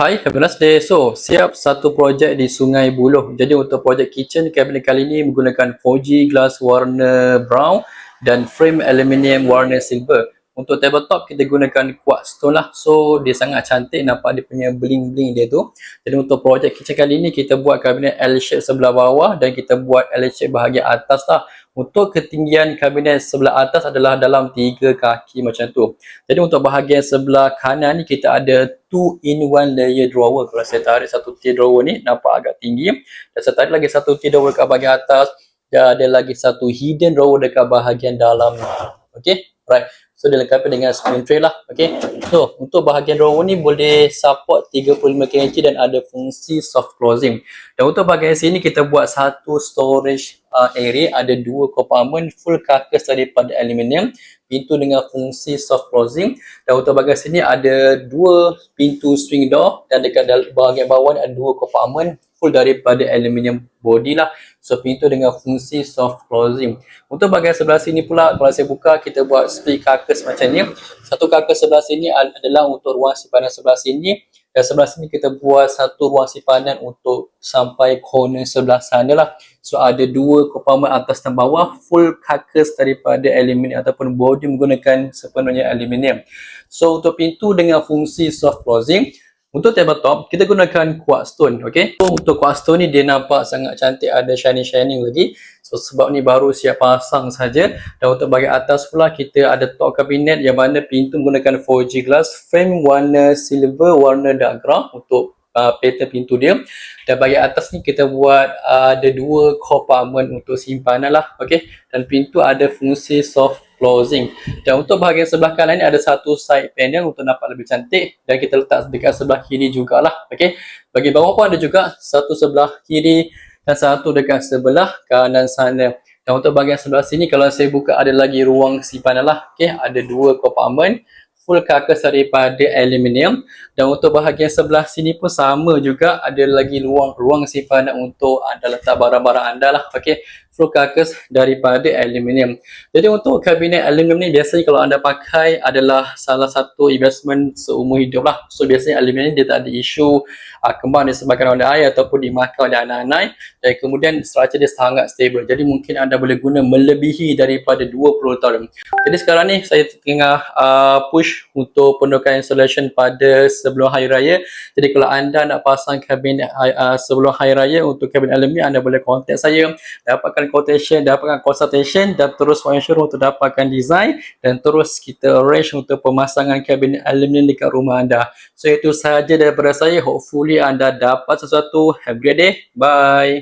Hai, have a nice day. So, siap satu projek di Sungai Buloh. Jadi untuk projek kitchen cabinet kali ini menggunakan 4G glass warna brown dan frame aluminium warna silver. Untuk tabletop kita gunakan quartz stone lah. So, dia sangat cantik nampak dia punya bling-bling dia tu. Jadi untuk projek kitchen kali ini kita buat kabinet L shape sebelah bawah dan kita buat L shape bahagian atas lah. Untuk ketinggian kabinet sebelah atas adalah dalam tiga kaki macam tu. Jadi untuk bahagian sebelah kanan ni kita ada two in one layer drawer. Kalau saya tarik satu tier drawer ni nampak agak tinggi. Dan saya tarik lagi satu tier drawer dekat bahagian atas. Dan ada lagi satu hidden drawer dekat bahagian dalam. Okay, right. So dilengkapi dengan spoon tray lah. Okay. So untuk bahagian drawer ni boleh support 35kg dan ada fungsi soft closing. Dan untuk bahagian sini kita buat satu storage uh, area. Ada dua compartment full carcass daripada aluminium. Pintu dengan fungsi soft closing. Dan untuk bahagian sini ada dua pintu swing door. Dan dekat bahagian bawah ada dua compartment full daripada aluminium body lah. So pintu dengan fungsi soft closing. Untuk bahagian sebelah sini pula kalau saya buka kita buat split carcass macam ni. Satu carcass sebelah sini adalah untuk ruang simpanan sebelah sini. Dan sebelah sini kita buat satu ruang simpanan untuk sampai corner sebelah sana lah. So ada dua compartment atas dan bawah full carcass daripada aluminium ataupun body menggunakan sepenuhnya aluminium. So untuk pintu dengan fungsi soft closing untuk tabletop, kita gunakan quartz stone, okay? So, untuk quartz stone ni dia nampak sangat cantik, ada shining-shining lagi. So, sebab ni baru siap pasang saja. Dan untuk bahagian atas pula, kita ada top cabinet yang mana pintu menggunakan 4G glass, frame warna silver, warna dark brown untuk uh, pattern pintu dia. Dan bahagian atas ni kita buat uh, ada dua compartment untuk simpanan lah, okay? Dan pintu ada fungsi soft closing. Dan untuk bahagian sebelah kanan ni ada satu side panel untuk nampak lebih cantik dan kita letak dekat sebelah kiri jugalah. Okey. Bagi bawah pun ada juga satu sebelah kiri dan satu dekat sebelah kanan sana. Dan untuk bahagian sebelah sini kalau saya buka ada lagi ruang simpanan lah. Okey, ada dua compartment full carcass daripada aluminium. Dan untuk bahagian sebelah sini pun sama juga. Ada lagi ruang ruang simpanan untuk anda letak barang-barang anda lah. Okey full carcass daripada aluminium. Jadi untuk kabinet aluminium ni biasanya kalau anda pakai adalah salah satu investment seumur hidup lah. So biasanya aluminium dia tak ada isu uh, kembang disebabkan oleh air ataupun dimakan oleh anak-anak. Dan kemudian structure dia sangat stable. Jadi mungkin anda boleh guna melebihi daripada 20 tahun. Jadi sekarang ni saya tengah uh, push untuk pendudukan installation pada sebelum Hari Raya. Jadi kalau anda nak pasang kabinet uh, sebelum Hari Raya untuk kabinet aluminium, anda boleh contact saya, dapatkan quotation, dapatkan consultation dan terus showroom untuk dapatkan design dan terus kita arrange untuk pemasangan kabinet aluminium dekat rumah anda. So itu sahaja daripada saya. Hopefully anda dapat sesuatu. Have a great day. Bye.